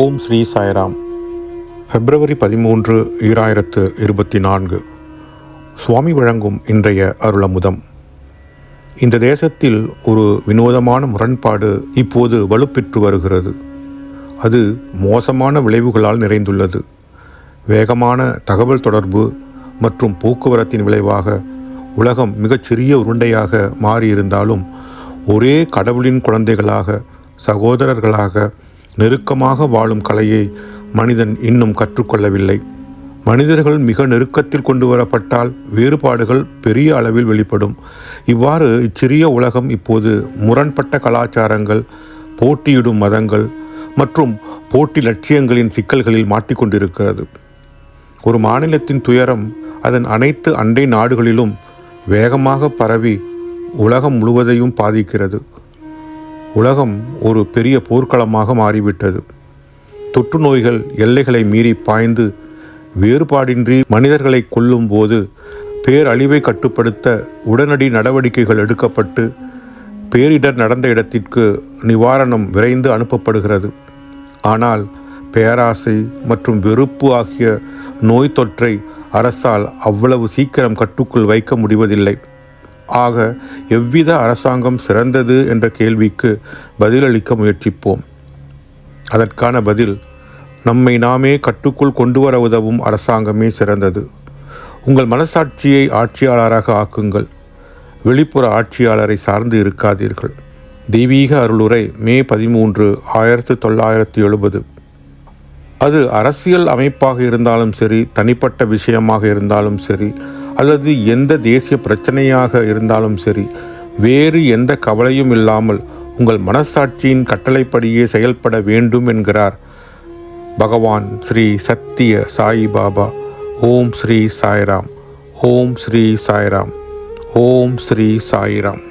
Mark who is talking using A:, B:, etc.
A: ஓம் ஸ்ரீ சாய்ராம். பிப்ரவரி பதிமூன்று ஈராயிரத்து இருபத்தி நான்கு. சுவாமி வழங்கும் இன்றைய அருளமுதம். இந்த தேசத்தில் ஒரு வினோதமான முரண்பாடு இப்போது வலுப்பெற்று வருகிறது. அது மோசமான விளைவுகளால் நிறைந்துள்ளது. வேகமான தகவல் தொடர்பு மற்றும் போக்குவரத்தின் விளைவாக உலகம் மிகச்சிறிய உருண்டையாக மாறியிருந்தாலும் ஒரே கடவுளின் குழந்தைகளாக சகோதரர்களாக நெருக்கமாக வாழும் கலையை மனிதன் இன்னும் கற்றுக்கொள்ளவில்லை. மனிதர்கள் மிக நெருக்கத்தில் கொண்டு வரப்பட்டால் வேறுபாடுகள் பெரிய அளவில் வெளிப்படும். இவ்வாறு இச்சிறிய உலகம் இப்போது முரண்பட்ட கலாச்சாரங்கள் போட்டியிடும் மதங்கள் மற்றும் போட்டி லட்சியங்களின் சிக்கல்களில் மாட்டிக்கொண்டிருக்கிறது. ஒரு மாநிலத்தின் துயரம் அதன் அனைத்து அண்டை நாடுகளிலும் வேகமாக பரவி உலகம் முழுவதையும் பாதிக்கிறது. உலகம் ஒரு பெரிய போர்க்களமாக மாறிவிட்டது. தொற்று நோய்கள் எல்லைகளை மீறி பாய்ந்து வேறுபாடின்றி மனிதர்களை கொல்லும்போது பேரழிவை கட்டுப்படுத்த உடனடி நடவடிக்கைகள் எடுக்கப்பட்டு பேரிடர் நடந்த இடத்திற்கு நிவாரணம் விரைந்து அனுப்பப்படுகிறது. ஆனால் பேராசை மற்றும் வெறுப்பு ஆகிய நோய் தொற்றை அரசால் அவ்வளவு சீக்கிரம் கட்டுக்குள் வைக்க முடிவதில்லை. ஆக எவ்வித அரசாங்கம் சிறந்தது என்ற கேள்விக்கு பதிலளிக்க முயற்சிப்போம். அதற்கான பதில் நம்மை நாமே கட்டுக்குள் கொண்டு வர உதவும் அரசாங்கமே சிறந்தது. உங்கள் மனசாட்சியை ஆட்சியாளராக ஆக்குங்கள். வெளிப்புற ஆட்சியாளரை சார்ந்து இருக்காதீர்கள். தெய்வீக அருளுரை மே பதிமூன்று ஆயிரத்து தொள்ளாயிரத்தி எழுபது. அது அரசியல் அமைப்பாக இருந்தாலும் சரி தனிப்பட்ட விஷயமாக இருந்தாலும் சரி அல்லது எந்த தேசிய பிரச்சனையாக இருந்தாலும் சரி வேறு எந்த கவலையும் இல்லாமல் உங்கள் மனசாட்சியின் கட்டளைப்படியே செயல்பட வேண்டும் என்கிறார் பகவான் ஸ்ரீ சத்திய சாய் பாபா. ஓம் ஸ்ரீ சாய்ராம். ஓம் ஸ்ரீ சாய்ராம். ஓம் ஸ்ரீ சாய்ராம்.